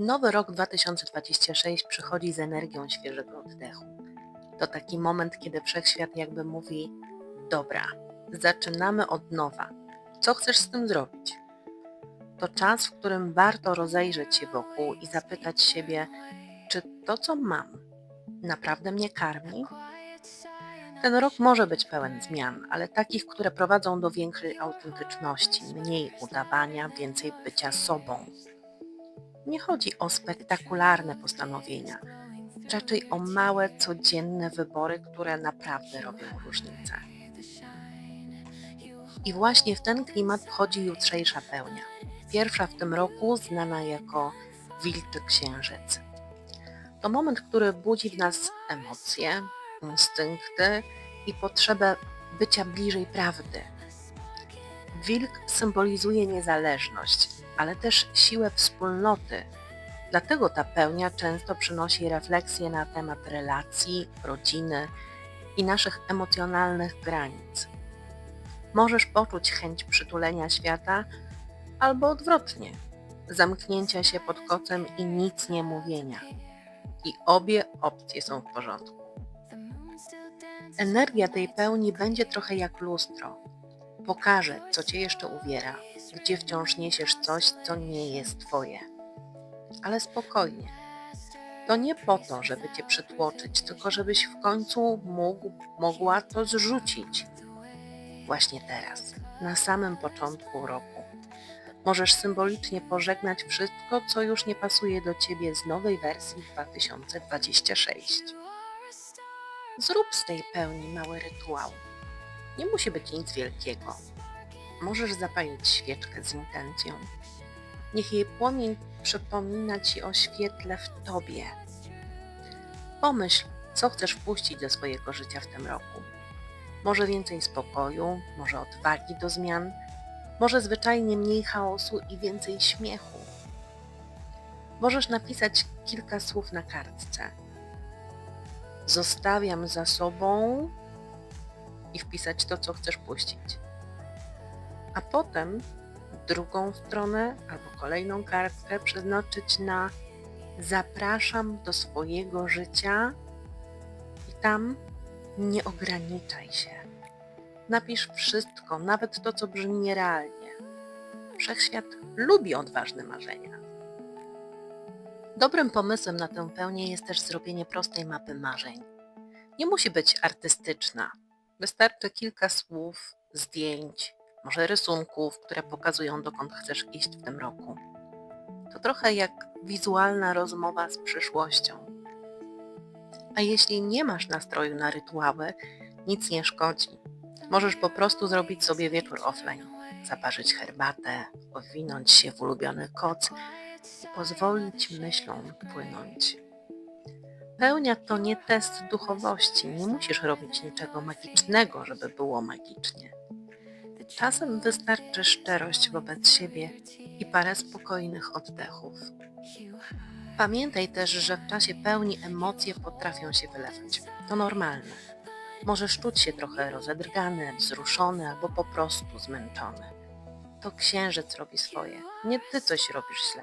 Nowy rok 2026 przychodzi z energią świeżego oddechu. To taki moment, kiedy wszechświat jakby mówi: Dobra, zaczynamy od nowa. Co chcesz z tym zrobić? To czas, w którym warto rozejrzeć się wokół i zapytać siebie, czy to, co mam, naprawdę mnie karmi? Ten rok może być pełen zmian, ale takich, które prowadzą do większej autentyczności, mniej udawania, więcej bycia sobą. Nie chodzi o spektakularne postanowienia, raczej o małe, codzienne wybory, które naprawdę robią różnicę. I właśnie w ten klimat wchodzi jutrzejsza pełnia. Pierwsza w tym roku znana jako Wilczy Księżyc. To moment, który budzi w nas emocje, instynkty i potrzebę bycia bliżej prawdy. Wilk symbolizuje niezależność, ale też siłę wspólnoty. Dlatego ta pełnia często przynosi refleksje na temat relacji, rodziny i naszych emocjonalnych granic. Możesz poczuć chęć przytulenia świata, albo odwrotnie zamknięcia się pod kocem i nic nie mówienia. I obie opcje są w porządku. Energia tej pełni będzie trochę jak lustro. Pokaże, co cię jeszcze uwiera, gdzie wciąż niesiesz coś, co nie jest twoje. Ale spokojnie. To nie po to, żeby cię przytłoczyć, tylko żebyś w końcu mógł, mogła to zrzucić. Właśnie teraz, na samym początku roku. Możesz symbolicznie pożegnać wszystko, co już nie pasuje do ciebie z nowej wersji 2026. Zrób z tej pełni mały rytuał. Nie musi być nic wielkiego. Możesz zapalić świeczkę z intencją. Niech jej płomień przypomina ci o świetle w tobie. Pomyśl, co chcesz wpuścić do swojego życia w tym roku. Może więcej spokoju, może odwagi do zmian, może zwyczajnie mniej chaosu i więcej śmiechu. Możesz napisać kilka słów na kartce. Zostawiam za sobą i wpisać to, co chcesz puścić. A potem drugą stronę albo kolejną kartkę przeznaczyć na zapraszam do swojego życia i tam nie ograniczaj się. Napisz wszystko, nawet to, co brzmi nierealnie. Wszechświat lubi odważne marzenia. Dobrym pomysłem na tę pełnię jest też zrobienie prostej mapy marzeń. Nie musi być artystyczna. Wystarczy kilka słów, zdjęć, może rysunków, które pokazują, dokąd chcesz iść w tym roku. To trochę jak wizualna rozmowa z przyszłością. A jeśli nie masz nastroju na rytuały, nic nie szkodzi. Możesz po prostu zrobić sobie wieczór offline, zaparzyć herbatę, owinąć się w ulubiony koc i pozwolić myślom płynąć. Pełnia to nie test duchowości, nie musisz robić niczego magicznego, żeby było magicznie. Czasem wystarczy szczerość wobec siebie i parę spokojnych oddechów. Pamiętaj też, że w czasie pełni emocje potrafią się wylewać. To normalne. Możesz czuć się trochę rozedrgany, wzruszony albo po prostu zmęczony. To księżyc robi swoje. Nie ty coś robisz źle.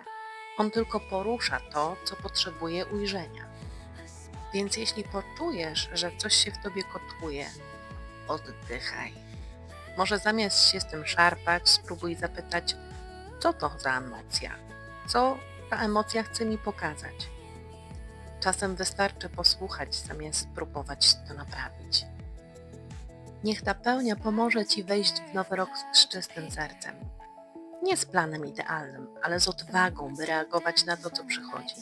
On tylko porusza to, co potrzebuje ujrzenia. Więc jeśli poczujesz, że coś się w tobie kotłuje, oddychaj. Może zamiast się z tym szarpać, spróbuj zapytać, co to za emocja? Co ta emocja chce mi pokazać? Czasem wystarczy posłuchać, zamiast próbować to naprawić. Niech ta pełnia pomoże Ci wejść w nowy rok z czystym sercem. Nie z planem idealnym, ale z odwagą, by reagować na to, co przychodzi.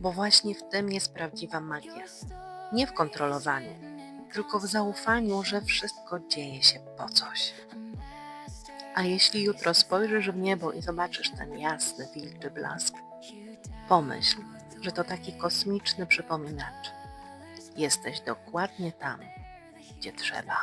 Bo właśnie w tym jest prawdziwa magia. Nie w kontrolowaniu, tylko w zaufaniu, że wszystko dzieje się po coś. A jeśli jutro spojrzysz w niebo i zobaczysz ten jasny, wilczy blask, pomyśl, że to taki kosmiczny przypominacz. Jesteś dokładnie tam, gdzie trzeba.